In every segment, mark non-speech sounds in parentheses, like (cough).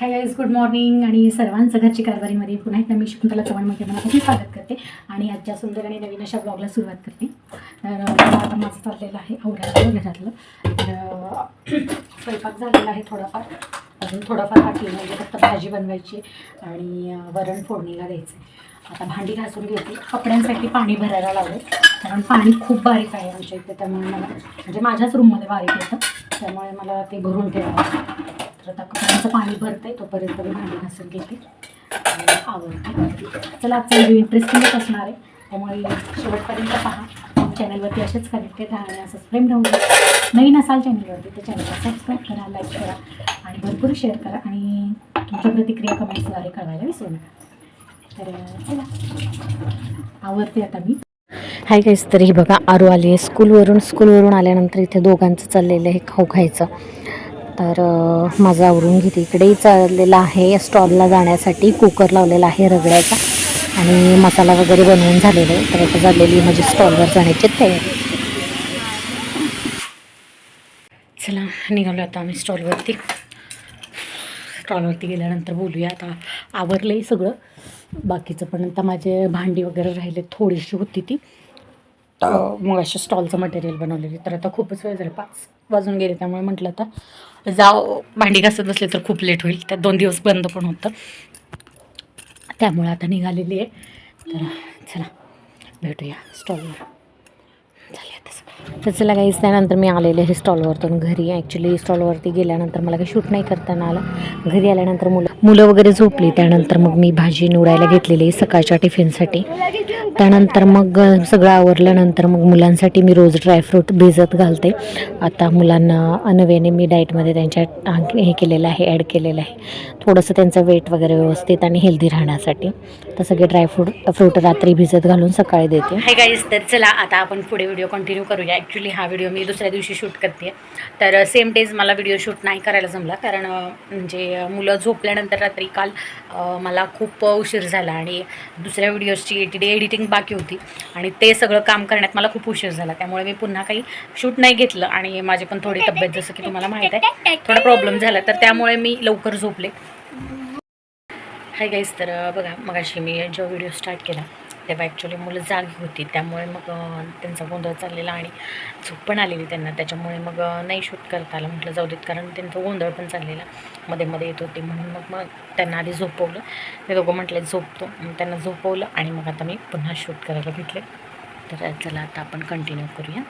Hi guys good morning आणि सर्वांचं घरची कारभारीमध्ये पुन्हा एकदा मी शकुंतला चव्हाणमध्ये मनापासून स्वागत करते. आणि आजच्या सुंदर आणि नवीन अशा ब्लॉगला सुरुवात करते. तर आता माझं चाललेलं आहे आवरायचं घरातलं. तर स्वयंपाक झालेला आहे थोडाफार. अजून थोडाफार बाकी म्हणजे फक्त भाजी बनवायची आणि वरण फोडणीला द्यायचं आता भांडी घासून घेते. कपड्यांसाठी पाणी भरायला लावलं कारण पाणी खूप बारीक आहे आमच्या इथे त्यामुळे मला म्हणजे माझ्याच रूममध्ये बारीक येतं. त्यामुळे मला ते भरून ठेवावं लागतं. तर आता कपड्यांचं पाणी भरतंय तोपर्यंत मी भांडी घासून घेते. आवडते चला आजचा व्हिडिओ इंटरेस्टिंगच असणार आहे. त्यामुळे शेवटपर्यंत पहा. चॅनलवरती असेच कनेक्टेड राहा आणि सबस्क्राईब राहू द्या. नवीन असाल चॅनलवरती तर चॅनलला सबस्क्राईब करा लाईक करा आणि भरपूर शेअर करा आणि तुमच्या प्रतिक्रिया कमेंट्सद्वारे कळवायला विसरू नका. तर चला. आवडते आता मी. हाय काहीच तरी हे बघा आरू आली आहे स्कूलवरून स्कूलवरून आल्यानंतर इथे दोघांचं चाललेलं आहे खाऊ खायचं. तर माझं आवरून घेते इकडेही चाललेलं आहे स्टॉलला जाण्यासाठी कुकर लावलेला आहे रगड्याचा आणि मसाला वगैरे बनवून झालेला आहे. तर आता झालेली माझी स्टॉलवर जाण्याची तयारी. चला निघालो आता आम्ही स्टॉलवरती. स्टॉलवरती गेल्यानंतर बोलूया आता. आवरलं आहे सगळं. बाकीचं पण आता माझे भांडी वगैरे राहिले थोडीशी होती ती. मग अशा स्टॉलचं मटेरियल बनवलेली. तर आता खूपच वेळ झाला. पाच वाजून गेले त्यामुळे म्हटलं आता जाव भांडी घासत बसले तर खूप लेट होईल. त्यात दोन दिवस बंद पण होतं. त्यामुळे आता निघालेली आहे. तर चला भेटूया स्टॉलवर झाले आता तर चला काहीच त्यानंतर मी आलेले आहे स्टॉलवरतून घरी. ॲक्च्युली स्टॉलवरती गेल्यानंतर मला काही शूट नाही करताना आलं. घरी आल्यानंतर मुलं मुलं वगैरे झोपली. त्यानंतर मग मी भाजी निवडायला घेतलेली सकाळच्या टिफिनसाठी. त्यानंतर मग सगळं आवरल्यानंतर मग मुलांसाठी मी रोज ड्रायफ्रूट भिजत घालते. आता मुलांना अनवेने मी डाएटमध्ये त्यांच्या हे केलेलं आहे ॲड केलेलं आहे. थोडंसं त्यांचं वेट वगैरे व्यवस्थित आणि हेल्दी राहण्यासाठी. तर सगळे ड्रायफ्रूट फ्रूट रात्री भिजत घालून सकाळी देते. हे गाईज तर चला आता आपण पुढे व्हिडिओ कंटिन्यू करूया. म्हणजे ॲक्च्युली हा व्हिडिओ मी दुसऱ्या दिवशी शूट करते तर uh, सेम डेज मला व्हिडिओ शूट नाही करायला जमला. कारण uh, म्हणजे uh, मुलं झोपल्यानंतर रात्री काल मला खूप उशीर झाला आणि दुसऱ्या व्हिडिओजची एटी डे एडिटिंग बाकी होती. आणि ते सगळं काम करण्यात मला खूप उशीर झाला. त्यामुळे मी पुन्हा काही शूट नाही घेतलं आणि माझी पण थोडी तब्येत जसं की तुम्हाला माहीत आहे थोडा प्रॉब्लेम झाला. तर त्यामुळे मी लवकर झोपले. हाय गाईज तर बघा मगाशी मी जो व्हिडिओ स्टार्ट केला तेव्हा ॲक्च्युली मुलं जागी होती. त्यामुळे मग त्यांचा गोंधळ चाललेला आणि झोप पण आलेली त्यांना. त्याच्यामुळे मग नाही शूट करता आलं. म्हटलं जाऊ देत कारण त्यांचा गोंधळ पण चाललेला. मध्ये मध्ये येत होते. म्हणून मग मग त्यांना आधी झोपवलं. ते दोघं म्हटले झोपतो. मग त्यांना झोपवलं आणि मग आता मी पुन्हा शूट करायला घेतले तर चला आता आपण कंटिन्यू करूया.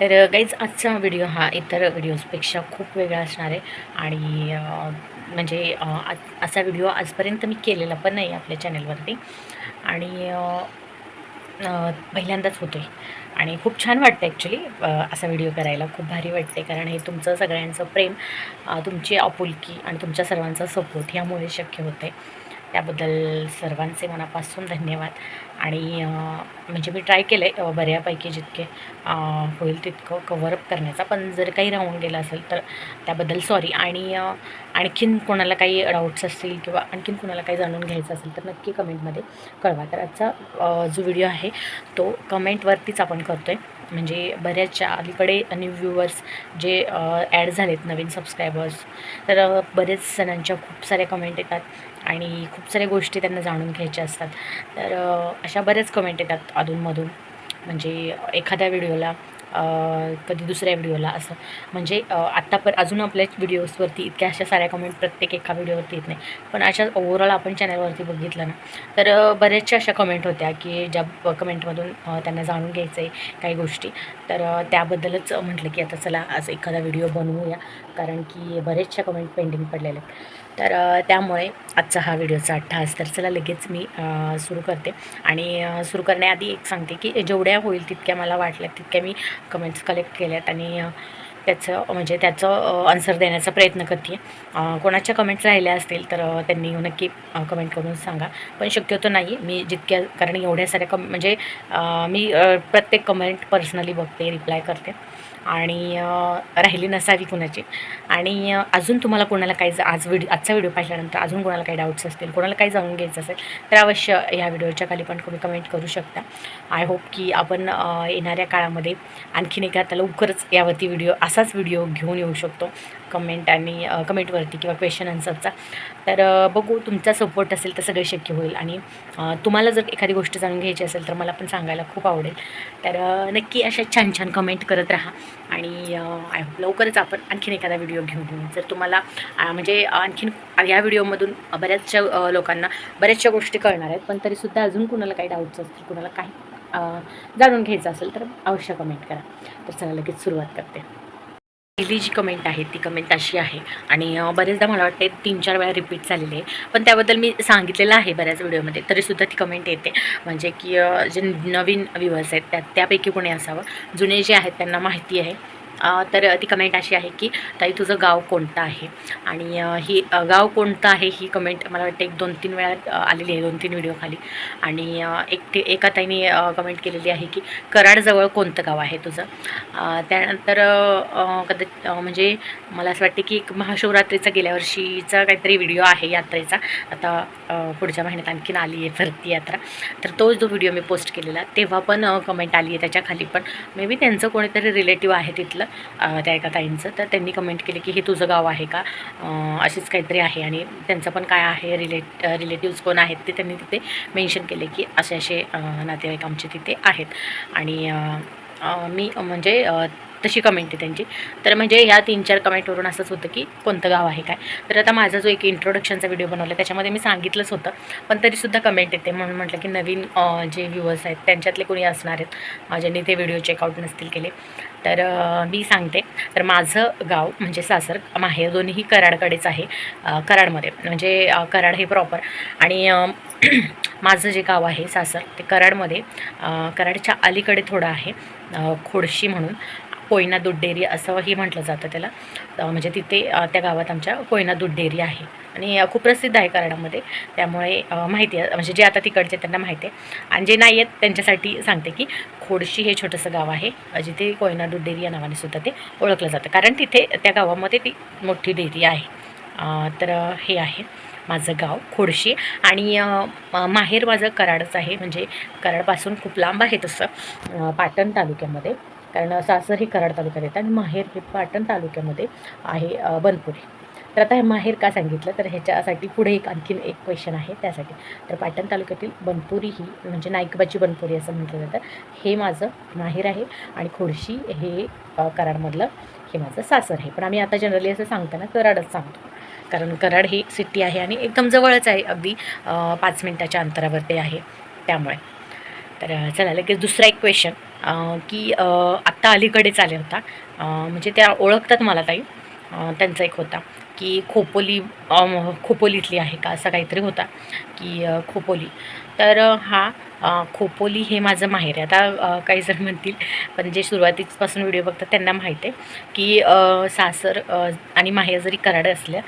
तर गाईज आजचा व्हिडिओ हा इतर व्हिडिओजपेक्षा खूप वेगळा असणार आहे. आणि म्हणजे आज- असा व्हिडिओ आजपर्यंत मी केलेला पण नाही आपल्या चॅनलवरती. आणि पहिल्यांदाच होतो आहे आणि खूप छान वाटतं ॲक्च्युली असा व्हिडिओ करायला. खूप भारी वाटते कारण हे तुमचं सगळ्यांचं प्रेम तुमची आपुलकी आणि तुमच्या सर्वांचा सपोर्ट ह्यामुळे शक्य होतं आहे त्याबद्दल सर्वांचे मनापासून धन्यवाद. आणि म्हणजे मी ट्राय केलं आहे बऱ्यापैकी जितके होईल तितकं कव्हरअप करण्याचा. पण जर काही राहून गेलं असेल तर त्याबद्दल सॉरी आणि आणखीन कोणाला काही डाऊट्स असतील किंवा आणखीन कोणाला काही जाणून घ्यायचं असेल तर नक्की कमेंटमध्ये कळवा. तर आजचा जो व्हिडिओ आहे तो कमेंटवरतीच आपण करतो आहे म्हणजे बऱ्याचशा अलीकडे न्यू व्ह्युअर्स जे ॲड झालेत नवीन सबस्क्रायबर्स तर बरेच जणांच्या खूप साऱ्या कमेंट येतात. आणि खूप साऱ्या गोष्टी त्यांना जाणून घ्यायच्या असतात. तर अशा बऱ्याच कमेंट येतात अधूनमधून. म्हणजे एखाद्या व्हिडिओला कधी दुसऱ्या व्हिडिओला असं. म्हणजे आत्ता पर अजून आपल्या व्हिडिओजवरती इतक्या अशा साऱ्या कमेंट प्रत्येक एका व्हिडिओवरती येत नाही. पण अशा ओव्हरऑल आपण चॅनलवरती बघितलं ना तर बऱ्याचशा अशा कमेंट होत्या की ज्या कमेंटमधून त्यांना जाणून घ्यायचं आहे काही गोष्टी. तर त्याबद्दलच म्हटलं की आता चला आज एखादा व्हिडिओ बनवूया. कारण की बरेचशा कमेंट पेंडिंग पडलेल्या आहेत. तर त्यामुळे आजचा हा व्हिडिओचा अट्टास तर चला लगेच मी सुरू करते. आणि सुरू करण्याआधी एक सांगते की जेवढ्या होईल तितक्या मला वाटल्या तितक्या मी कमेंट्स कलेक्ट केल्यात आणि त्याचं म्हणजे त्याचं आन्सर देण्याचा प्रयत्न करते आहे कोणाच्या कमेंट्स राहिल्या असतील तर त्यांनी नक्की कमेंट करून सांगा. पण शक्यतो नाही मी जितक्या कारण एवढ्या साऱ्या कम म्हणजे मी प्रत्येक कमेंट पर्सनली बघते रिप्लाय करते. आणि राहिली नसावी कुणाची. आणि अजून तुम्हाला कोणाला काही ज- आज व्हिडिओ आजचा व्हिडिओ पाहिल्यानंतर अजून कोणाला काही डाऊट्स असतील कोणाला काही जाणून घ्यायचं असेल तर अवश्य ह्या व्हिडिओच्या खाली पण तुम्ही कमेंट करू शकता. आय होप की आपण येणाऱ्या काळामध्ये आणखीन एका लवकरच यावरती व्हिडिओ असाच व्हिडिओ घेऊन येऊ शकतो. कमेंट आणि कमेंटवरती किंवा क्वेश्चन आन्सरचा तर बघू तुमचा सपोर्ट असेल तर सगळं शक्य होईल. आणि तुम्हाला जर एखादी गोष्ट जाणून घ्यायची असेल तर मला पण सांगायला खूप आवडेल. तर नक्की अशा छान छान कमेंट करत राहा. आणि आय होप लवकरच आपण आणखीन एखादा व्हिडिओ घेऊन येऊ जर तुम्हाला म्हणजे आणखीन या व्हिडिओमधून बऱ्याचशा लोकांना बऱ्याचशा गोष्टी कळणार आहेत. पण तरीसुद्धा अजून कुणाला काही डाऊट्स असतील कुणाला काही जाणून घ्यायचं असेल तर अवश्य कमेंट करा. तर चला लगेच सुरुवात करते. पहिली जी कमेंट आहे ती कमेंट अशी आहे. आणि बरेचदा मला वाटते तीन चार वेळा रिपीट झालेली आहे. पण त्याबद्दल मी सांगितलेलं आहे बऱ्याच व्हिडिओमध्ये तरीसुद्धा ती कमेंट येते. म्हणजे की जे नवीन व्ह्युअर्स आहेत त्या त्यापैकी कोणी असावं. जुने जे आहेत त्यांना माहिती आहे. तर ती कमेंट अशी आहे की ताई तुझं गाव कोणतं आहे? आणि ही गाव कोणतं आहे ही कमेंट मला वाटते एक दोन तीन वेळा आलेली आहे दोन तीन व्हिडिओ खाली. आणि एक ते एका ताईने कमेंट केलेली आहे की कराडजवळ कोणतं गाव आहे तुझं? त्यानंतर कदाचित म्हणजे मला असं वाटते की एक महाशिवरात्रीचा गेल्या वर्षीचा काहीतरी व्हिडिओ आहे यात्रेचा. आता पुढच्या महिन्यात आणखीन आली आहे भरती यात्रा. तर तो जो व्हिडिओ मी पोस्ट केलेला तेव्हा पण कमेंट आली आहे त्याच्याखाली पण. मे बी त्यांचं कोणीतरी रिलेटिव्ह आहे तिथलं. त्या एका ताईंचं. तर त्यांनी कमेंट केले की हे तुझं गाव आहे का? अशीच काहीतरी आहे. आणि त्यांचं पण काय आहे रिलेट रिलेटिव्स कोण आहेत ते त्यांनी तिथे मेन्शन केले की असे असे नातेवाईक आमचे तिथे आहेत. आणि मी म्हणजे तशी कमेंट आहे त्यांची. तर म्हणजे ह्या तीन चार कमेंटवरून असंच होतं की कोणतं गाव आहे काय. तर आता माझा जो एक इंट्रोडक्शनचा व्हिडिओ बनवला त्याच्यामध्ये मी सांगितलंच होतं. पण तरीसुद्धा कमेंट येते. म्हणून म्हटलं की नवीन जे व्ह्यूअर्स आहेत त्यांच्यातले कोणी असणार आहेत. ज्यांनी ते व्हिडिओ चेकआउट नसतील केले. तर मी सांगते. तर माझं गाव म्हणजे सासर माहेर दोन्हीही कराडकडेच आहे. कराडमध्ये. म्हणजे कराड हे प्रॉपर आणि (clears throat) माझं जे गाव आहे सासर ते कराडमध्ये कराडच्या अलीकडे थोडं आहे. खोडशी म्हणून. कोयना दूध डेअरी असंही म्हटलं जातं त्याला. म्हणजे तिथे त्या गावात आमच्या कोयना दूध डेअरी आहे. आणि खूप प्रसिद्ध आहे कराडामध्ये त्यामुळे माहिती आहे म्हणजे जे आता तिकडचे त्यांना माहिती आहे. आणि जे नाही आहेत त्यांच्यासाठी सांगते की खोडशी हे छोटंसं गाव आहे. जिथे कोयना दूध डेअरी या नावाने सुद्धा ते ओळखलं जातं. कारण तिथे त्या गावामध्ये ती मोठी डेअरी आहे. तर हे आहे माझं गाव खोडशी. आणि माहेर माझं कराडच आहे. म्हणजे कराडपासून खूप लांब आहे तसं. पाटण तालुक्यामध्ये. कारण सासर हे कराड तालुक्यात येतं आणि माहेर हे पाटण तालुक्यामध्ये आहे बनपुरी. तर आता हे माहेर का सांगितलं? तर ह्याच्यासाठी पुढे एक आणखीन एक क्वेश्चन आहे त्यासाठी. तर पाटण तालुक्यातील बनपुरी ही म्हणजे नाईकबाची बनपुरी असं म्हटलं जातं. हे माझं माहेर आहे आणि खोडशी हे कराडमधलं हे माझं सासर आहे. पण आम्ही आता जनरली असं सांगताना कराडच सांगतो. कारण कराड ही सिटी आहे आणि एकदम जवळच आहे. अगदी पाच मिनटाच्या अंतरावरती आहे त्यामुळे. तर चला लगेच दुसरा एक क्वेश्चन की आत्ता अलीकडेच आले होता. म्हणजे त्या ओळखतात मला ताई. त्यांचा एक होता की खोपोली खोपोलीतली आहे का असा काहीतरी होता की खोपोली. तर हा खोपोली हे माझं माहेर आहे. आता काही जण म्हणतील पण जे सुरुवातीपासून व्हिडिओ बघतात त्यांना माहीत आहे की सासर आणि माहेर जरी कराड असल्या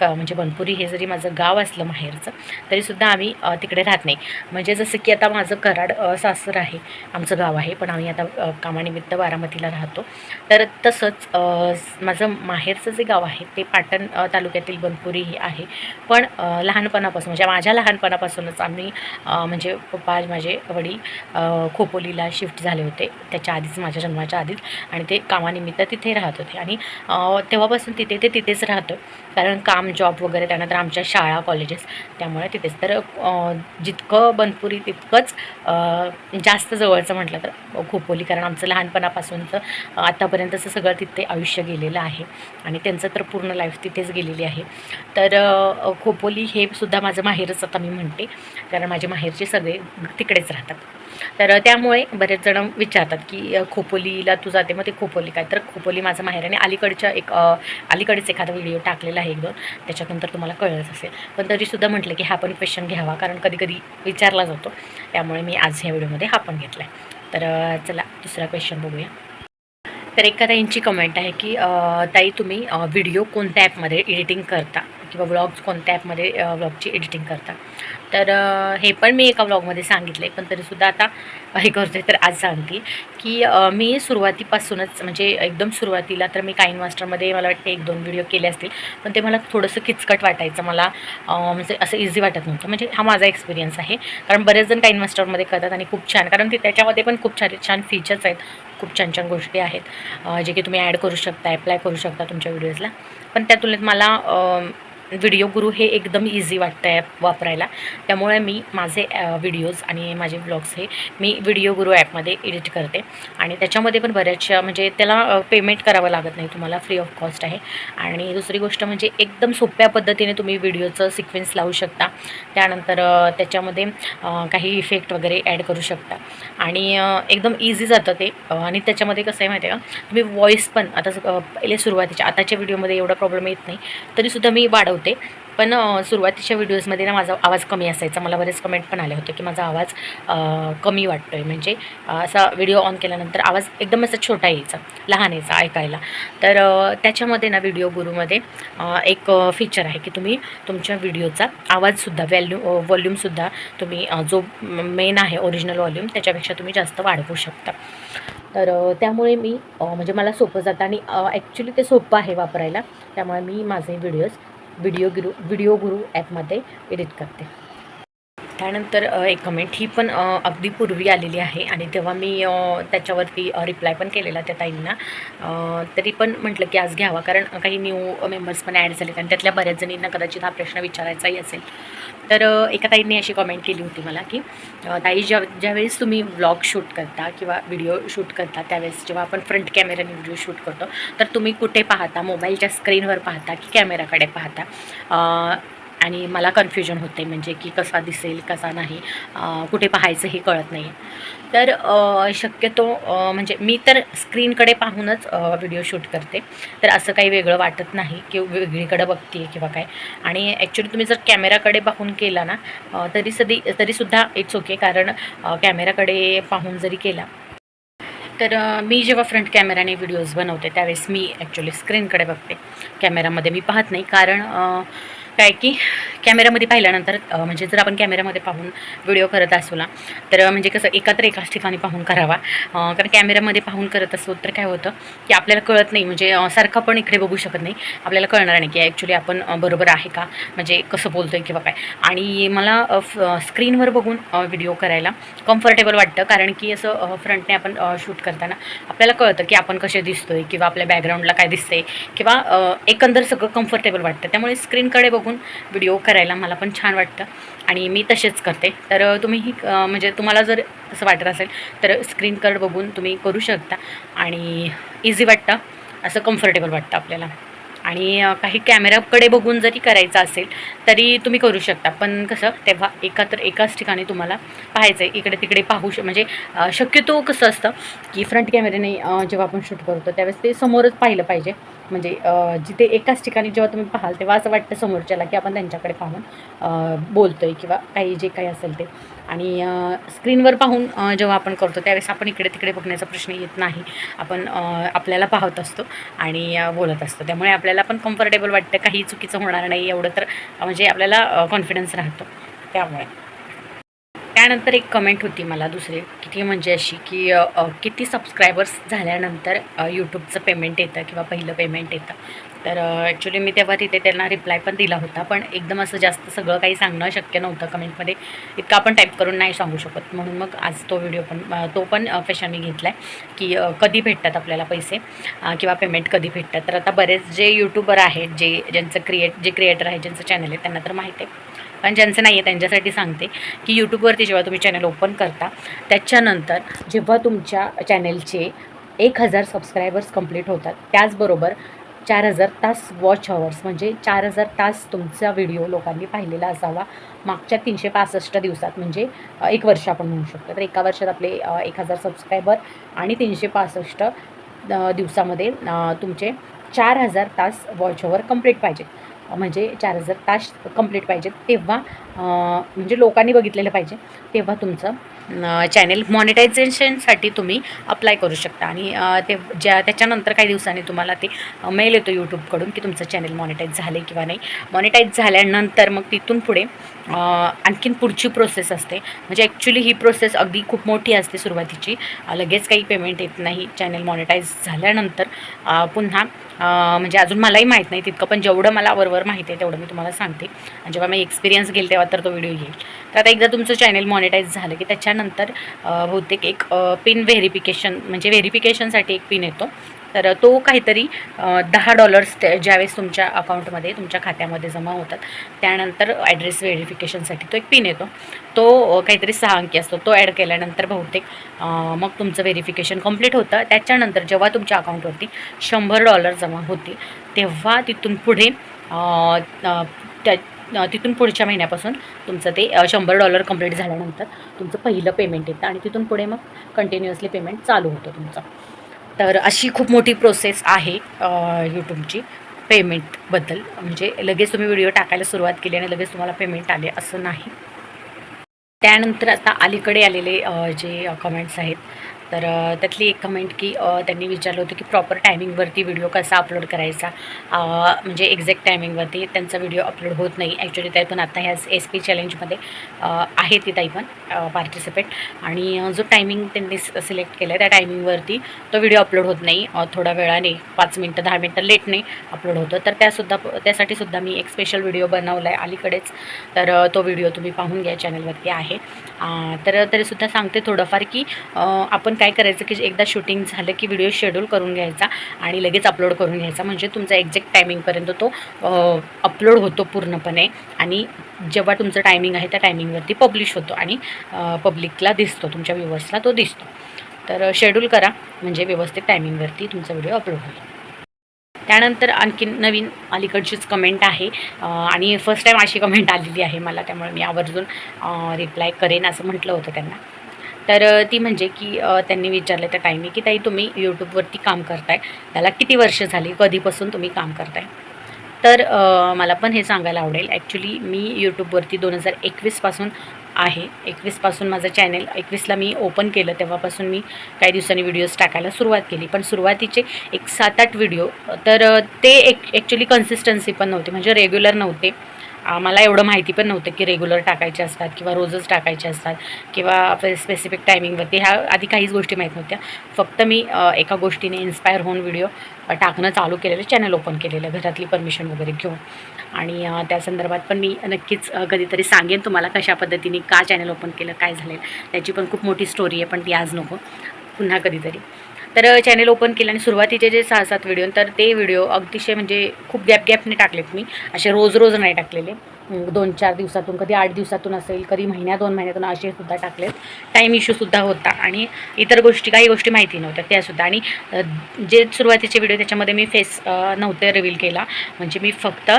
क म्हणजे बनपुरी हे जरी माझं गाव असलं माहेरचं तरीसुद्धा आम्ही तिकडे राहत नाही. म्हणजे जसं की आता माझं कराड सासर आहे आमचं गाव आहे पण आम्ही आता कामानिमित्त बारामतीला राहतो. तर तसंच माझं माहेरचं जे गाव आहे ते पाटण तालुक्यातील बनपुरी हे आहे. पण लहानपणापासून म्हणजे माझ्या लहानपणापासूनच आम्ही म्हणजे पप्पा आज माझे वडील खोपोलीला शिफ्ट झाले होते. त्याच्या आधीच माझ्या जन्माच्या आधीच. आणि ते कामानिमित्त तिथे राहत होते. आणि तेव्हापासून तिथे ते तिथेच राहतं. कारण काम जॉब वगैरे त्यानंतर आमच्या शाळा कॉलेजेस त्यामुळे तिथेच. तर जितकं बनपुरी तितकंच जास्त जवळचं म्हटलं तर खोपोली. कारण आमचं लहानपणापासूनचं आत्तापर्यंतचं सगळं तिथे आयुष्य गेलेलं आहे. आणि त्यांचं तर पूर्ण लाईफ तिथेच गेलेली आहे. तर खोपोली हे सुद्धा माझं माहेरच आता मी म्हणते. कारण माझे माहेरचे सगळे तिकडेच राहतात. तर त्यामुळे बरेच जण विचारतात की खोपोलीला तू जाते मग ते खोपोली काय? तर खोपोली माझं माहेर आणि अलीकडच्या एक अलीकडेच एखादा व्हिडिओ टाकलेला आहे एक दोन. त्याच्यानंतर तुम्हाला कळलंच असेल. पण तरीसुद्धा म्हटलं की हा पण क्वेश्चन घ्यावा कारण कधी कधी विचारला जातो. त्यामुळे मी आज ह्या व्हिडिओमध्ये हा पण घेतला आहे तर चला दुसरा क्वेश्चन बघूया. तर एका ताईंची कमेंट आहे की ताई तुम्ही व्हिडिओ कोणत्या ॲपमध्ये एडिटिंग करता? किंवा व्लॉग्स कोणत्या ॲपमध्ये व्लॉगची एडिटिंग करता? तर हे पण मी एका व्लॉगमध्ये सांगितलं आहे पण तरीसुद्धा आता हे करते तर आज सांगते की मी सुरुवातीपासूनच म्हणजे एकदम सुरुवातीला तर मी काइन मास्टरमध्ये मला वाटते एक दोन व्हिडिओ केले असतील पण ते मला थोडंसं किचकट वाटायचं मला म्हणजे असं इझी वाटत नव्हतं. म्हणजे हा माझा एक्सपिरियन्स आहे. कारण बरेच जण काईन मास्टरमध्ये करतात आणि खूप छान कारण ते त्याच्यामध्ये पण खूप छान छान फीचर्स आहेत. खूप छान छान गोष्टी आहेत. जे की तुम्ही ॲड करू शकता ॲप्लाय करू शकता तुमच्या व्हिडिओजला पण त्या तुलनेत मला व्हिडिओ गुरु हे एकदम इझी वाटतं ॲप वापरायला. त्यामुळे मी माझे व्हिडिओज आणि माझे ब्लॉग्स हे मी व्हिडिओ गुरु ॲपमध्ये एडिट करते. आणि त्याच्यामध्ये पण बऱ्याचशा म्हणजे त्याला पेमेंट करावं लागत नाही तुम्हाला फ्री ऑफ कॉस्ट आहे. आणि दुसरी गोष्ट म्हणजे एकदम सोप्या पद्धतीने तुम्ही व्हिडिओचं सिक्वेन्स लावू शकता. त्यानंतर त्याच्यामध्ये काही इफेक्ट वगैरे ॲड करू शकता. आणि एकदम इझी जातं ते. आणि त्याच्यामध्ये कसं आहे माहिती आहे का? तुम्ही व्हॉईस पण आता पहिले सुरुवातीच्या आताच्या व्हिडिओमध्ये एवढा प्रॉब्लेम येत नाही. तरीसुद्धा मी वाढवतो. होते. पण सुरुवातीच्या व्हिडिओजमध्ये ना माझा आवाज कमी असायचा. मला बरेच कमेंट पण आले होते की माझा आवाज कमी वाटतो आहे म्हणजे असा व्हिडिओ ऑन केल्यानंतर आवाज एकदम असा छोटा यायचा लहान यायचा ऐकायला. तर त्याच्यामध्ये ना व्हिडिओ गुरुमध्ये एक फीचर आहे की तुम्ही तुमच्या व्हिडिओचा आवाजसुद्धा व्हॅल्यू व्हॉल्यूमसुद्धा तुम्ही जो मेन आहे ओरिजिनल व्हॉल्यूम त्याच्यापेक्षा तुम्ही जास्त वाढवू शकता. तर त्यामुळे मी म्हणजे मला सोपं जातं आणि ॲक्च्युली ते सोपं आहे वापरायला. त्यामुळे मी माझे व्हिडिओज व्हिडिओ गुरु व्हिडिओ गुरु ॲपमध्ये एडिट करते. त्यानंतर एक कमेंट ही पण अगदी पूर्वी आलेली आहे आणि तेव्हा मी त्याच्यावरती रिप्लाय पण केलेला त्या ताईंना. तरी पण म्हटलं की आज घ्यावा. कारण काही न्यू मेंबर्स पण ॲड झालेत आणि त्यातल्या बऱ्याच जणींना कदाचित हा प्रश्न विचारायचाही असेल. तर एका ताईंनी अशी कमेंट केली होती मला की ताई ज्या ज्यावेळेस तुम्ही व्लॉग शूट करता किंवा व्हिडिओ शूट करता त्यावेळेस जेव्हा आपण फ्रंट कॅमेऱ्याने व्हिडिओ शूट करतो तर तुम्ही कुठे पाहता? मोबाईलच्या स्क्रीनवर पाहता की कॅमेराकडे पाहता? आणि मला कन्फ्युजन होते म्हणजे की कसा दिसेल कसा नाही कुठे पाहायचं हे कळत नाही. तर शक्यतो म्हणजे मी तर स्क्रीनकडे पाहूनच व्हिडिओ शूट करते. तर असं काही वेगळं वाटत नाही की वेगळीकडे बघते किंवा काय. आणि ॲक्च्युली तुम्ही जर कॅमेराकडे पाहून केला ना तरी सधी तरीसुद्धा इट्स ओके कारण कॅमेराकडे पाहून जरी केला तर मी जेव्हा फ्रंट कॅमेराने व्हिडिओज बनवते त्यावेळेस मी ॲक्च्युली स्क्रीनकडे बघते. कॅमेरामध्ये मी पाहत नाही कारण काय की कॅमेरामध्ये पाहिल्यानंतर म्हणजे जर आपण कॅमेरामध्ये पाहून व्हिडिओ करत असू ना तर म्हणजे कसं एकत्र एकाच ठिकाणी पाहून करावा. कारण कॅमेरामध्ये पाहून करत असू तर काय होतं की आपल्याला कळत नाही म्हणजे सारखं पण इकडे बघू शकत नाही. आपल्याला कळणार नाही की ॲक्च्युली आपण बरोबर आहे का म्हणजे कसं बोलतो आहे किंवा काय. आणि मला फ स्क्रीनवर बघून व्हिडिओ करायला कम्फर्टेबल वाटतं. कारण की असं फ्रंटने आपण शूट करताना आपल्याला कळतं की आपण कसे दिसतो आहे किंवा आपल्या बॅकग्राऊंडला काय दिसते किंवा एकंदर सगळं कम्फर्टेबल वाटतं. त्यामुळे स्क्रीनकडे बघून व्हिडिओ करायला करायला मला पण छान वाटतं. आणि मी तसेच करते. तर तुम्ही तुम्हीही म्हणजे तुम्हाला जर असं वाटत असेल तर स्क्रीन कार्ड बघून तुम्ही करू शकता. आणि इझी वाटतं. असं कम्फर्टेबल वाटतं आपल्याला. आणि काही कॅमेराकडे बघून जरी करायचं असेल तरी तुम्ही करू शकता. पण कसं तेव्हा एका तर एकाच ठिकाणी तुम्हाला पाहायचं आहे इकडे तिकडे पाहू श म्हणजे शक्यतो कसं असतं की फ्रंट कॅमेऱ्याने जेव्हा आपण शूट करतो त्यावेळेस ते समोरच पाहिलं पाहिजे. म्हणजे जिथे एकाच ठिकाणी जेव्हा तुम्ही पाहाल तेव्हा असं वाटतं समोरच्याला की आपण त्यांच्याकडे पाहून बोलतो आहे किंवा काही जे काही असेल ते. आणि स्क्रीनवर पाहून जेव्हा आपण करतो त्यावेळेस आपण इकडे तिकडे बघण्याचा प्रश्न येत नाही. आपण आपल्याला पाहत असतो आणि बोलत असतो. त्यामुळे आपल्याला पण कम्फर्टेबल वाटतं काही चुकीचं होणार नाही एवढं तर म्हणजे आपल्याला कॉन्फिडन्स राहतो. त्यामुळे. त्यानंतर एक कमेंट होती मला दुसरी किती म्हणजे अशी की किती सबस्क्रायबर्स झाल्यानंतर यूट्यूबचं पेमेंट येतं किंवा पहिलं पेमेंट येतं. तर ॲक्च्युली मी तेव्हा तिथे त्यांना रिप्लाय पण दिला होता पण एकदम असं जास्त सगळं काही सांगणं शक्य नव्हतं कमेंटमध्ये इतकं आपण टाईप करून नाही सांगू शकत. म्हणून मग आज तो व्हिडिओ पण तो पण फॅशन मी घेतला आहे की कधी भेटतात आपल्याला पैसे किंवा पेमेंट कधी भेटतात. तर आता बरेच जे यूट्यूबर आहेत जे ज्यांचं क्रिएट जे क्रिएटर आहे ज्यांचं चॅनल आहे त्यांना तर माहीत आहे. पण ज्यांचं नाही आहे त्यांच्यासाठी सांगते की यूट्यूबवरती जेव्हा तुम्ही चॅनल ओपन करता त्याच्यानंतर जेव्हा तुमच्या चॅनलचे एक हजार सबस्क्रायबर्स कंप्लीट होतात त्याचबरोबर चार हजार तास वॉच हवर्स म्हणजे चार हजार तास तुमचा व्हिडिओ लोकांनी पाहिलेला असावा मागच्या तीनशे पासष्ट दिवसात म्हणजे एक वर्ष आपण म्हणू शकतो. तर एका वर्षात आपले एक हजार सबस्क्रायबर आणि तीनशे पासष्ट दिवसामध्ये तुमचे चार हजार तास वॉच ओवर कंप्लीट पाहिजे म्हणजे चार हजार तास कंप्लीट पाहिजेत तेव्हा म्हणजे लोकांनी बघितलेलं पाहिजे तेव्हा तुमचं चॅनेल मॉनिटायझेशनसाठी तुम्ही अप्लाय करू शकता. आणि ते ज्या त्याच्यानंतर काही दिवसांनी तुम्हाला ते मेल येतो यूट्यूबकडून की तुमचं चॅनल मॉनिटाईज झालं किंवा नाही. मॉनिटाईज झाल्यानंतर मग तिथून पुढे आणखीन पुढची प्रोसेस असते. म्हणजे ॲक्च्युली ही प्रोसेस अगदी खूप मोठी असते सुरुवातीची. लगेच काही पेमेंट येत नाही. चॅनल मॉनिटाईज झाल्यानंतर पुन्हा म्हणजे अजून मलाही माहीत नाही तितकं पण जेवढं मला वरवर माहिती आहे तेवढं मी तुम्हाला सांगते. आणि जेव्हा मी एक्सपिरियन्स घेईल तेव्हा तर तो व्हिडिओ येईल तर आता एकदा तुमचं चॅनल मॉनिटाईज झालं की त्याच्यानंतर बहुतेक एक पिन व्हेरिफिकेशन म्हणजे व्हेरिफिकेशनसाठी एक पिन येतो. तर तो काहीतरी दहा डॉलर्स त्या- ज्यावेळेस तुमच्या अकाउंटमध्ये तुमच्या खात्यामध्ये जमा होतात त्यानंतर ॲड्रेस व्हेरिफिकेशनसाठी तो एक पिन येतो. तो काहीतरी सहा अंकी असतो. तो ॲड केल्यानंतर बहुतेक मग तुमचं व्हेरिफिकेशन कंप्लीट होतं. त्याच्यानंतर जेव्हा तुमच्या अकाउंटवरती शंभर डॉलर जमा होतील तेव्हा तिथून पुढे त्या तिथून पुढच्या महिन्यापासून तुमचं ते शंभर डॉलर कंप्लीट झाल्यानंतर तुमचं पहिलं पेमेंट येतं आणि तिथून पुढे मग कंटिन्युअसली पेमेंट चालू होतं तुमचं. तर अशी खूप मोठी प्रोसेस आहे यूट्यूबची पेमेंटबद्दल म्हणजे लगेच तुम्ही व्हिडिओ टाकायला सुरुवात केली आणि लगेच तुम्हाला पेमेंट आले असं नाही. त्यानंतर आता अलीकडे आलेले जे कमेंट्स आहेत तर त्यातली एक कमेंट की त्यांनी विचारलं होतं की प्रॉपर टायमिंगवरती व्हिडिओ कसा अपलोड करायचा? म्हणजे एक्झॅक्ट टायमिंगवरती त्यांचा व्हिडिओ अपलोड होत नाही. ॲक्च्युली ताई पण आता ह्या एस पी चॅलेंजमध्ये आहे ती ताई पण पार्टिसिपेट आणि जो टायमिंग त्यांनी सिलेक्ट केला आहे त्या टायमिंगवरती तो व्हिडिओ अपलोड होत नाही. थोड्या वेळाने पाच मिनटं दहा मिनटं लेटने अपलोड होतं. तर त्यासुद्धा त्यासाठी सुद्धा मी एक स्पेशल व्हिडिओ बनवला आहे अलीकडेच. तर तो व्हिडिओ तुम्ही पाहून घ्या चॅनलवरती आहे. तर तरीसुद्धा सांगते थोडंफार की आपण काय करायचं की एकदा शूटिंग झालं की व्हिडिओ शेड्यूल करून घ्यायचा आणि लगेच अपलोड करून घ्यायचा. म्हणजे तुमचा एक्झॅक्ट टायमिंगपर्यंत तो अपलोड होतो पूर्णपणे आणि जेव्हा तुमचं टायमिंग आहे त्या टायमिंगवरती पब्लिश होतो आणि पब्लिकला दिसतो तुमच्या व्ह्युअर्सला तो दिसतो. तर शेड्यूल करा म्हणजे व्यवस्थित टायमिंगवरती तुमचा व्हिडिओ अपलोड होईल. त्यानंतर आणखीन नवीन अलीकडचीच कमेंट आहे आणि फर्स्ट टाईम अशी कमेंट आलेली आहे मला त्यामुळे मी आवर्जून रिप्लाय करेन असं म्हटलं होतं त्यांना. तर ती म्हणजे की त्यांनी विचारलं त्या टाईमी की ताई तुम्ही यूट्यूबवरती काम करताय. त्याला किती वर्ष झाली? कधीपासून तुम्ही काम करताय? तर मला पण हे सांगायला आवडेल. ॲक्च्युली मी यूट्यूबवरती दोन हजार एकवीसपासून आहे. एकवीसपासून माझं चॅनेल एकवीसला मी ओपन केलं. तेव्हापासून मी काही दिवसांनी व्हिडिओज टाकायला सुरुवात केली. पण सुरुवातीचे एक सात आठ व्हिडिओ तर ते एक ॲक्च्युली कन्सिस्टन्सी पण नव्हती. म्हणजे रेग्युलर नव्हते. आम्हाला मला एवढं माहिती पण नव्हतं की रेग्युलर टाकायचे असतात किंवा रोजच टाकायचे असतात किंवा स्पेसिफिक टायमिंगवरती ह्या आधी काहीच गोष्टी माहीत नव्हत्या. फक्त मी एका गोष्टीने इन्स्पायर होऊन व्हिडिओ टाकणं चालू केलेलं चॅनल ओपन केलेलं घरातली परमिशन वगैरे घेऊन. आणि त्या संदर्भात पण मी नक्कीच कधीतरी सांगेन तुम्हाला कशा पद्धतीने का चॅनल ओपन केलं काय झालेलं. त्याची पण खूप मोठी स्टोरी आहे पण ती आज नको. पुन्हा कधीतरी. तर चॅनल ओपन केलं आणि सुरुवातीचे जे सहा सात व्हिडिओ तर ते व्हिडिओ अतिशय म्हणजे खूप गॅप गॅपने टाकलेत मी. असे रोज रोज नाही टाकलेले. दोन चार दिवसातून कधी आठ दिवसातून असेल कधी महिन्या दोन महिन्यातून असे सुद्धा टाकलेत. टाईम इश्यूसुद्धा होता आणि इतर गोष्टी काही गोष्टी माहिती नव्हत्या त्यासुद्धा आणि जे सुरुवातीचे व्हिडिओ त्याच्यामध्ये मी फेस नव्हते रिव्हील केला. म्हणजे मी फक्त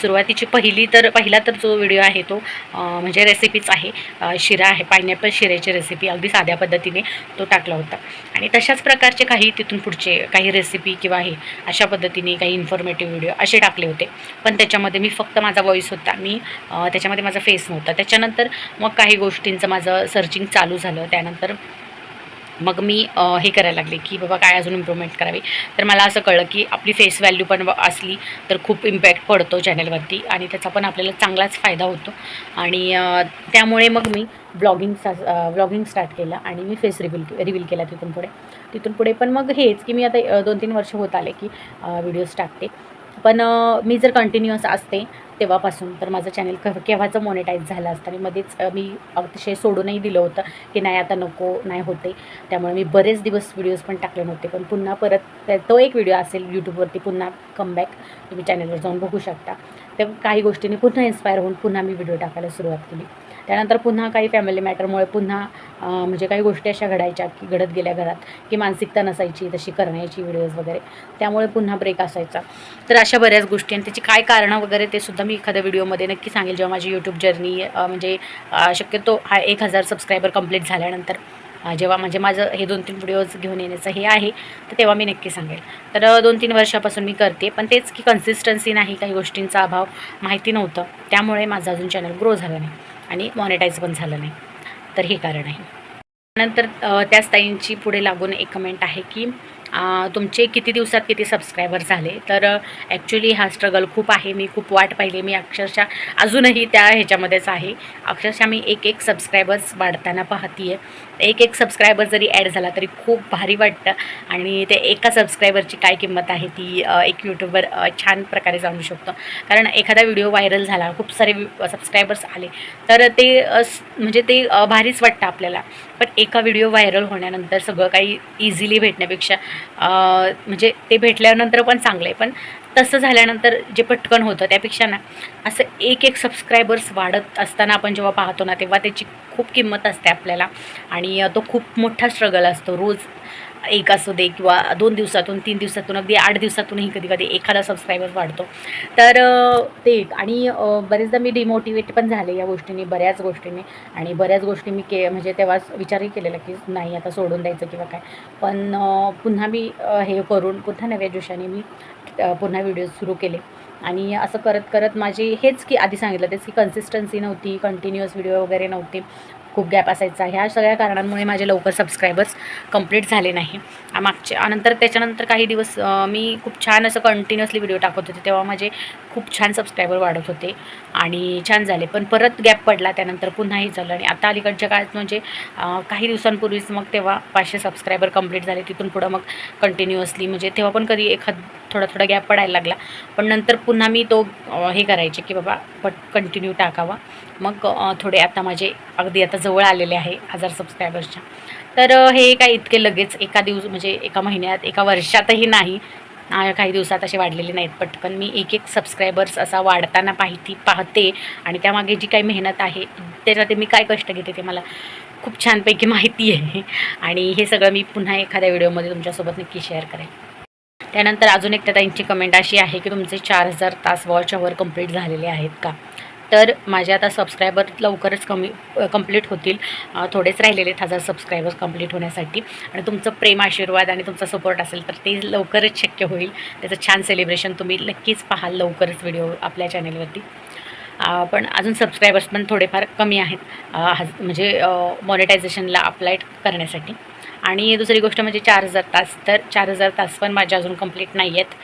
सुरुवातीची पहिली तर पहिला तर जो व्हिडिओ आहे तो म्हणजे रेसिपीच आहे शिरा आहे पायनॅपल शिऱ्याची रेसिपी अगदी साध्या पद्धतीने तो टाकला होता. आणि तशाच प्रकारचे काही तिथून पुढचे काही रेसिपी किंवा हे अशा पद्धतीने काही इन्फॉर्मेटिव्ह व्हिडिओ असे टाकले होते. पण त्याच्यामध्ये मी फक्त माझा व्हॉईस होता. मी त्याच्यामध्ये माझा फेस नव्हता. त्याच्यानंतर मग काही गोष्टींचं माझं सर्चिंग चालू झालं. त्यानंतर मग मी हे करायला लागले की बाबा काय अजून इम्प्रूव्हमेंट करावी? तर मला असं कळलं की आपली फेस व्हॅल्यू पण असली तर खूप इम्पॅक्ट पडतो चॅनलवरती आणि त्याचा पण आपल्याला चांगलाच फायदा होतो. आणि त्यामुळे मग मी ब्लॉगिंग ब्लॉगिंग स्टार्ट केलं आणि मी फेस रिव्हिल रिव्हील केला तिथून पुढे. तिथून पुढे पण मग हेच की मी आता दोन तीन वर्ष होत आले की व्हिडिओज टाकते पण मी जर कंटिन्युअस असते तेव्हापासून तर माझं चॅनल क केव्हाचं मॉनिटाईज झालं असतं आणि मध्येच मी अतिशय सोडूनही दिलं होतं की नाही आता नको नाही होते. त्यामुळे मी बरेच दिवस व्हिडिओज पण टाकले नव्हते. पण पुन्हा परत तो एक व्हिडिओ असेल यूट्यूबवरती पुन्हा कमबॅक तुम्ही चॅनलवर जाऊन बघू शकता. तर काही गोष्टींनी पुन्हा इन्स्पायर होऊन पुन्हा मी व्हिडिओ टाकायला सुरुवात केली. त्यानंतर पुन्हा काही फॅमिली मॅटरमुळे पुन्हा म्हणजे काही गोष्टी अशा घडायच्या की घडत गेल्या घरात की मानसिकता नसायची तशी करण्याची व्हिडिओज वगैरे. त्यामुळे पुन्हा ब्रेक असायचा. तर अशा बऱ्याच गोष्टी आणि त्याची काय कारणं वगैरे ते सुद्धा मी एखाद्या व्हिडिओमध्ये नक्की सांगेल जेव्हा माझी यूट्यूब जर्नी म्हणजे शक्यतो हा एक हजार सबस्क्रायबर कंप्लीट झाल्यानंतर जेव्हा म्हणजे माझं हे दोन तीन व्हिडिओज घेऊन येण्याचं हे आहे तर तेव्हा मी नक्की सांगेल. तर दोन तीन वर्षापासून मी करते पण तेच की कन्सिस्टन्सी नाही काही गोष्टींचा अभाव माहिती नव्हतं. त्यामुळे माझं अजून चॅनल ग्रो झालं नाही. आणि मॉनिटाईज पण झालं नाही. तर हे कारण आहे. नंतर त्याच ताईंची पुढे लागून एक कमेंट आहे की तुमचे किती दिवसात किती सबस्क्रायबर झाले? तर ॲक्च्युली हा स्ट्रगल खूप आहे. मी खूप वाट पाहिली. मी अक्षरशः अजूनही त्या ह्याच्यामध्येच आहे. अक्षरशः मी एक एक सबस्क्रायबर्स वाढताना पाहती आहे एक एक सबस्क्रायबर जरी ॲड झाला तरी खूप भारी वाटतं. आणि ते एका सबस्क्रायबरची काय किंमत आहे ती एक यूट्यूबवर छान प्रकारे जाणू शकतो. कारण एखादा व्हिडिओ व्हायरल झाला खूप सारे सबस्क्रायबर्स आले तर ते म्हणजे ते भारीच वाटतं आपल्याला. पण एका व्हिडिओ व्हायरल होण्यानंतर सगळं काही इझिली भेटण्यापेक्षा म्हणजे ते भेटल्यानंतर पण चांगलं आहे. पण तसं झाल्यानंतर जे पटकन होतं त्यापेक्षा ना असं एक एक सबस्क्रायबर्स वाढत असताना आपण जेव्हा पाहतो ना तेव्हा त्याची खूप किंमत असते आपल्याला. आणि तो खूप मोठा स्ट्रगल असतो. रोज एक असू दे किंवा दोन दिवसातून तीन दिवसातून अगदी आठ दिवसातूनही कधी कधी एखादा सबस्क्रायबर वाढतो. तर ते एक. आणि बरेचदा मी डिमोटिवेट पण झाले या गोष्टींनी बऱ्याच गोष्टींनी. आणि बऱ्याच गोष्टी मी के म्हणजे तेव्हाच विचारही केलेला की नाही आता सोडून द्यायचं किंवा काय. पण पुन्हा मी हे करून पुन्हा नव्या जोशाने मी पुन्हा व्हिडिओ सुरू केले. आणि असं करत करत माझी हेच की आधी सांगितलं तेच की कन्सिस्टन्सी नव्हती कंटिन्युअस व्हिडिओ वगैरे नव्हते. खूप गॅप असायचा. ह्या सगळ्या कारणांमुळे माझे लवकर सबस्क्रायबर्स कंप्लीट झाले नाही. मागच्या नंतर त्याच्यानंतर काही दिवस मी खूप छान असं कंटिन्युअसली व्हिडिओ टाकत होते. तेव्हा माझे खूप छान सबस्क्रायबर वाढत होते आणि छान झाले. पण परत गॅप पडला त्यानंतर पुन्हाही झालं आणि आता अलीकडच्या काळात म्हणजे काही दिवसांपूर्वीच मग तेव्हा पाचशे सबस्क्रायबर कंप्लीट झाले. तिथून पुढं मग कंटिन्युअसली म्हणजे तेव्हा पण कधी एखाद थोडा थोडा गॅप पडायला लागला. पण नंतर पुन्हा मी तो हे करायचे की बाबा पट कंटिन्यू टाकावा. मग थोडे आता माझे अगदी आता जवळ आलेले आहे हजार सबस्क्रायबर्सच्या तर हे काय इतके लगेच एका दिवस म्हणजे एका महिन्यात एका वर्षातही नाही. काही दिवसात असे वाढलेले नाहीत पटकन. मी एक एक सबस्क्रायबर्स असा वाढताना पाहिती पाहते आणि त्यामागे जी काही मेहनत आहे त्याच्यात मी काय कष्ट घेते ते मला खूप छानपैकी माहिती आहे. आणि हे सगळं मी पुन्हा एखाद्या व्हिडिओमध्ये तुमच्यासोबत नक्की शेअर करेन. त्यानंतर अजून एक त्या ताईंची कमेंट अशी आहे की तुमचे चार हजार तास वॉच अवर कंप्लीट झालेले आहेत का? तर माझे आता सबस्क्रायबर लवकरच कमी कंप्लीट होतील. थोडेच राहिलेले आहेत हजार सबस्क्रायबर्स कंप्लीट होण्यासाठी. आणि तुमचं प्रेम आशीर्वाद आणि तुमचा सपोर्ट असेल तर ते लवकरच शक्य होईल. त्याचं छान सेलिब्रेशन तुम्ही नक्कीच पाहाल लवकरच व्हिडिओ आपल्या चॅनेलवरती पण अजून सबस्क्रायबर्स पण थोडेफार कमी आहेत. हज म्हणजे मॉनिटायझेशनला अप्लाय करण्यासाठी. आणि दुसरी गोष्ट म्हणजे चार हजार तास तर चार हजार तास पण माझे अजून कंप्लीट नाही आहेत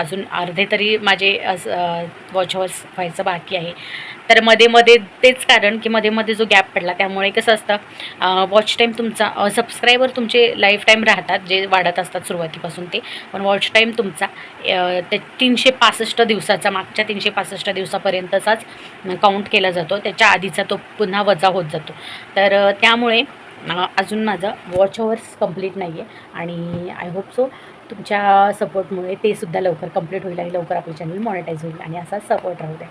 अजून अर्धे तरी माझे वॉच अवर्स व्हायचं बाकी आहे. तर मध्ये मध्ये तेच कारण की मध्ये मध्ये जो गॅप पडला त्यामुळे कसं असतं वॉच टाईम तुमचा सबस्क्रायबर तुमचे लाईफ टाईम राहतात जे वाढत असतात सुरुवातीपासून ते. पण वॉच टाईम तुमचा ते तीनशे पासष्ट दिवसाचा मागच्या तीनशे पासष्ट दिवसापर्यंतचाच काउंट केला जातो. त्याच्या आधीचा तो पुन्हा वजा होत जातो. तर त्यामुळे अजून माझं वॉच अवर्स कंप्लीट नाही आहे आणि आय होप सो तुमच्या सपोर्टमुळे ते सुद्धा लवकर कंप्लीट होईल आणि लवकर आपलं चॅनल मॉनिटाईज होईल आणि असा सपोर्ट राहू द्या.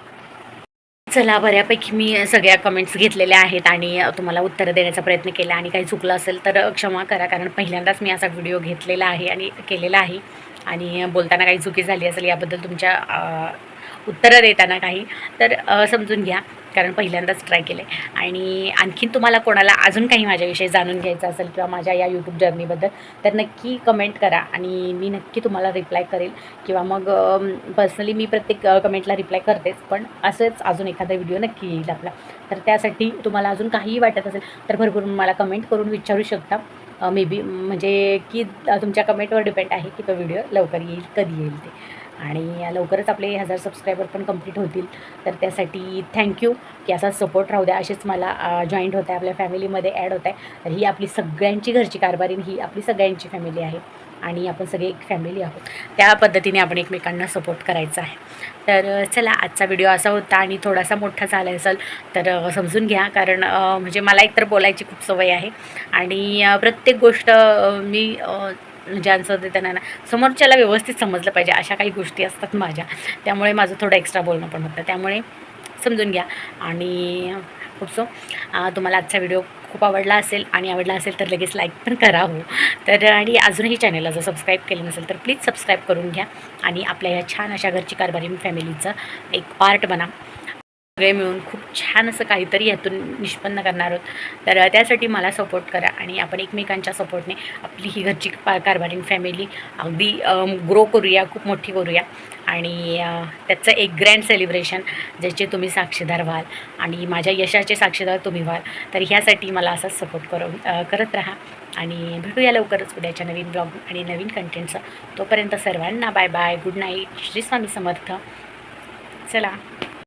चला बऱ्यापैकी मी सगळ्या कमेंट्स घेतलेल्या आहेत आणि तुम्हाला उत्तरं देण्याचा प्रयत्न केला आणि काही चुकलं असेल तर क्षमा करा कारण पहिल्यांदाच मी असा व्हिडिओ घेतलेला आहे आणि केलेला आहे. आणि बोलताना काही चुकी झाली असेल याबद्दल तुमच्या उत्तरं देताना काही तर समजून घ्या. कारण पहिल्यांदाच ट्राय केलं आहे आणि आणखीन तुम्हाला कोणाला अजून काही माझ्याविषयी जाणून घ्यायचं असेल किंवा माझ्या या यूट्यूब जर्नीबद्दल तर नक्की कमेंट करा. आणि मी नक्की तुम्हाला रिप्लाय करेल. किंवा मग पर्सनली मी प्रत्येक कमेंटला रिप्लाय करतेच. पण असंच अजून एखादा व्हिडिओ नक्की येईल आपला. तर त्यासाठी तुम्हाला अजून काहीही वाटत असेल तर भरपूर मला कमेंट करून विचारू शकता. मे बी म्हणजे की तुमच्या कमेंटवर डिपेंड आहे की तो व्हिडिओ लवकर येईल कधी येईल ते. आणि लवकरच आपले हजार सबस्क्रायबर पण कंप्लीट होतील. तर त्यासाठी थँक्यू की असा सपोर्ट राहू द्या. असेच मला जॉईंट होत आहे. आपल्या फॅमिलीमध्ये ॲड होत आहे. तर ही आपली सगळ्यांची घरची कारभारी ही आपली सगळ्यांची फॅमिली आहे. आणि आपण सगळे एक फॅमिली आहोत. त्या पद्धतीने आपण एकमेकांना सपोर्ट करायचा आहे. तर चला आजचा व्हिडिओ असा होता. आणि थोडासा मोठा झाला असेल तर समजून घ्या. कारण म्हणजे मला एकतर बोलायची खूप सवय आहे. आणि प्रत्येक गोष्ट मी म्हणजे आन्सर देताना ना समोरच्याला व्यवस्थित समजलं पाहिजे अशा काही गोष्टी असतात माझ्या. त्यामुळे माझं थोडं एक्स्ट्रा बोलणं पण होतं. त्यामुळे समजून घ्या. आणि खूप सो तुम्हाला आजचा व्हिडिओ खूप आवडला असेल आणि आवडला असेल तर लगेच लाईक पण करा हो. तर आणि अजूनही चॅनलला जर सबस्क्राईब केलं नसेल तर प्लीज सबस्क्राईब करून घ्या. आणि आपल्या ह्या छान अशा घरची कारभारी फॅमिलीचं एक पार्ट बना. सगळे मिळून खूप छान असं काहीतरी यातून निष्पन्न करणार आहोत. तर त्यासाठी मला सपोर्ट करा आणि आपण एकमेकांच्या सपोर्टने आपली ही घरची पा कारभारीन फॅमिली अगदी ग्रो करूया खूप मोठी करूया. आणि त्याचं एक ग्रँड सेलिब्रेशन ज्याचे तुम्ही साक्षीदार व्हाल आणि माझ्या यशाचे साक्षीदार तुम्ही व्हाल. तर ह्यासाठी मला असाच सपोर्ट करून करत राहा. आणि भेटूया लवकरच उद्याच्या नवीन ब्लॉग आणि नवीन कंटेंटचं तोपर्यंत सर्वांना bye bye good night Shri Swami Samarth. चला.